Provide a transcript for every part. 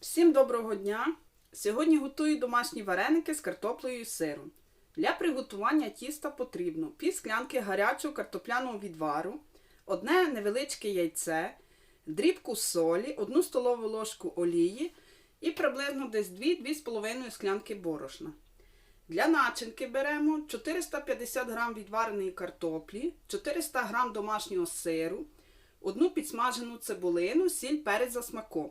Всім доброго дня! Сьогодні готую домашні вареники з картоплею і сиром. Для приготування тіста потрібно пів склянки гарячого картопляного відвару, одне невеличке яйце, дрібку солі, 1 столову ложку олії і приблизно десь 2-2,5 склянки борошна. Для начинки беремо 450 г відвареної картоплі, 400 г домашнього сиру, одну підсмажену цибулину, сіль перець за смаком.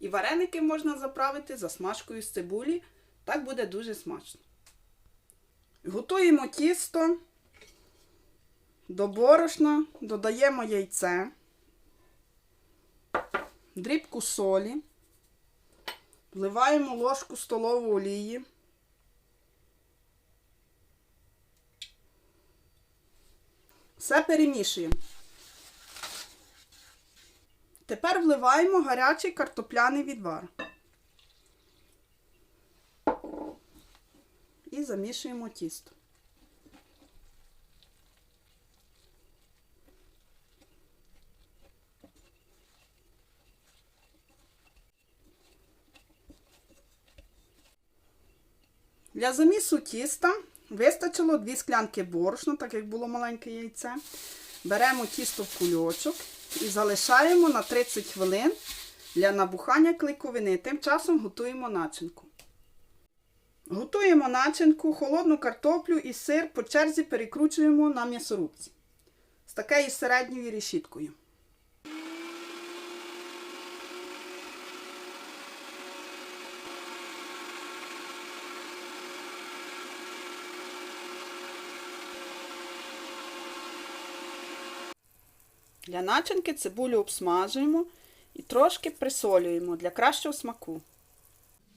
І вареники можна заправити засмажкою з цибулі. Так буде дуже смачно. Готуємо тісто до борошна, додаємо яйце, дрібку солі, вливаємо ложку столову олії. Все перемішуємо. Тепер вливаємо гарячий картопляний відвар. І замішуємо тісто. Для замісу тіста вистачило 2 склянки борошна, так як було маленьке яйце. Беремо тісто в кульочок і залишаємо на 30 хвилин для набухання клейковини. Тим часом готуємо начинку. Готуємо начинку, холодну картоплю і сир по черзі перекручуємо на м'ясорубці з такою середньою решіткою. Для начинки цибулю обсмажуємо і трошки присолюємо для кращого смаку.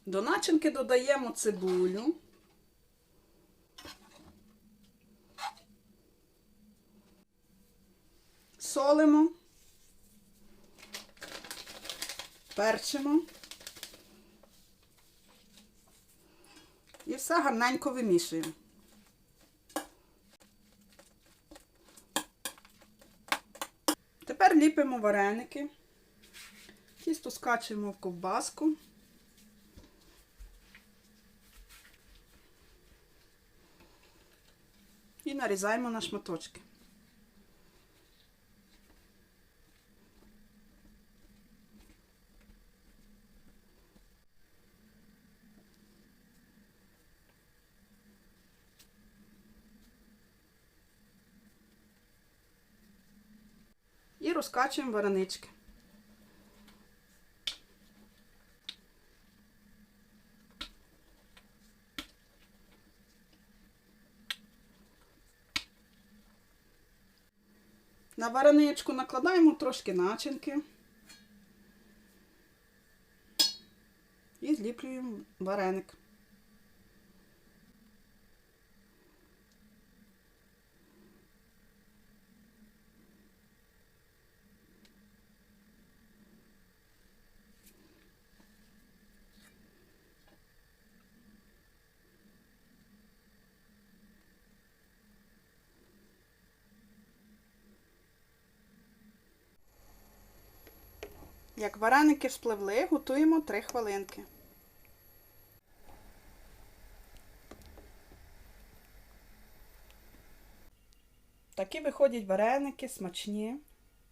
До начинки додаємо цибулю. Солимо, перчимо і все гарненько вимішуємо. Тепер ліпимо вареники, тісто скачуємо в ковбаску. І нарізаємо на шматочки. Розкачуємо варенички. На вареничку накладаємо трошки начинки і зліплюємо вареник. Як вареники спливли, готуємо 3 хвилинки. Такі виходять вареники смачні,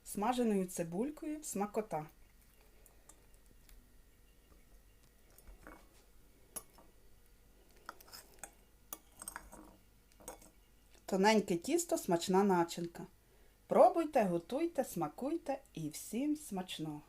смаженою цибулькою, смакота. Тоненьке тісто, смачна начинка. Пробуйте, готуйте, смакуйте і всім смачного!